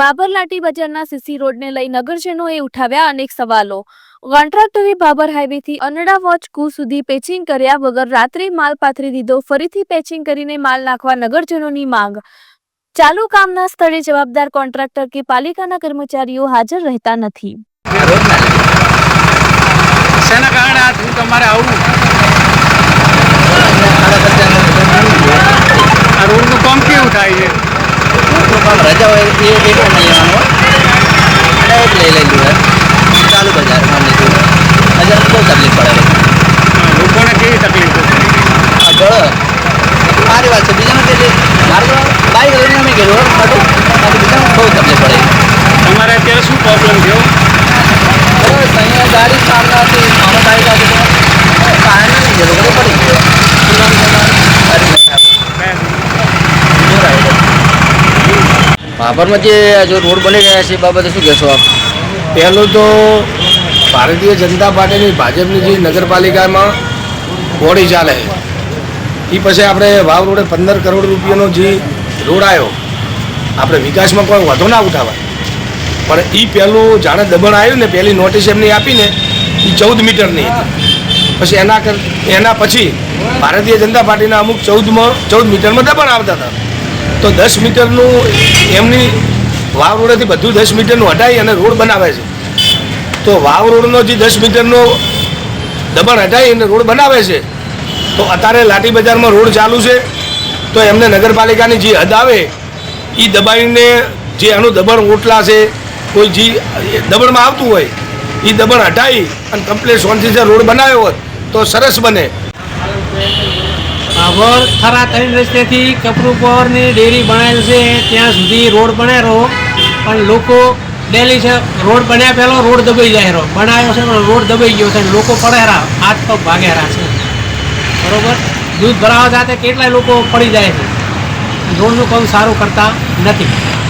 બાબરલાટી બજારના સીસી રોડને લઈ નગરજનોએ ઉઠાવ્યા અનેક સવાલો. કોન્ટ્રાક્ટરે બાબર હાઈવેથી અનડા વોચ કુ સુધી પેચિંગ કર્યા વગર રાત્રે માલ પાથરી દીધો, ફરીથી પેચિંગ કરીને માલ નાખવા નગરજનોની માંગ. ચાલુ કામના સ્થળે જવાબદાર કોન્ટ્રાક્ટર કે પાલિકાના કર્મચારીઓ હાજર રહેતા નથી. તમારે આવું? કેવું થાય છે? રજા હોય એ એક નહીં લેવાનો અને લઈ લેલું હોય ચાલુ બજારમાં લીધું હજાર બહુ તકલીફ પડે લોકોને કેવી તકલીફો ગળો. મારી વાત છે બીજાને કે મારે બાઈક લઈને અમે ગયેલું હતું બાકી બીજાને બહુ તકલીફ પડે તમારે અત્યારે શું પ્રોબ્લેમ થયો બસ અહીંયા ગાડી સામે હતી મામા બાઈક હતી તો પાણી નહીં ગયેલું બધું પડી ગયો ગાડી ભાભરમાં જે જો રોડ બની રહ્યા છે એ બાબતે શું કહેશો આપ? પહેલું તો ભારતીય જનતા પાર્ટીની ભાજપની જે નગરપાલિકામાં બોડી ચાલે એ પછી આપણે વાવ રોડે પંદર કરોડ રૂપિયાનો જે રોડ આવ્યો, આપણે વિકાસમાં કોઈ વધુ ના ઉઠાવાય પણ એ પહેલું જાણે દબણ આવ્યું ને પહેલી નોટિસ એમની આપીને એ ચૌદ મીટરની હતી. પછી એના એના પછી ભારતીય જનતા પાર્ટીના અમુક ચૌદમાં, ચૌદ મીટરમાં દબાણ આવતા હતા. તો દસ મીટરનું એમની વાવ રોડેથી બધું દસ મીટરનું હટાવી અને રોડ બનાવે છે. તો વાવ રોડનો જે દસ મીટરનો દબાણ હટાવી અને રોડ બનાવે છે, તો અત્યારે લાઠી બજારમાં રોડ ચાલુ છે, તો એમને નગરપાલિકાની જે હદ આવે એ દબાઈને જે એનું દબાણ ઓટલા છે, કોઈ જે દબાણમાં આવતું હોય એ દબાણ હટાવી અને કમ્પ્લીટ સોનથી રોડ બનાવ્યો હોત તો સરસ બને. ખરા ત્રણ રસ્તેથી કપરુપરની ડેરી બનાવેલ છે. ત્યાં સુધી રોડ બનાવ્યો પણ લોકો ડેલી છે, રોડ બન્યા પહેલો રોડ દબાઈ જાય રહ્યો. બનાવ્યો છે, પણ રોડ દબાઈ ગયો છે લોકો લોકો પડેરા, હાથ પગ ભાગેરા છે. બરોબર? દૂધ ભરાવા જાતે કેટલાય લોકો પડી જાય છે. રોડનું કામ સારું કરતા નથી.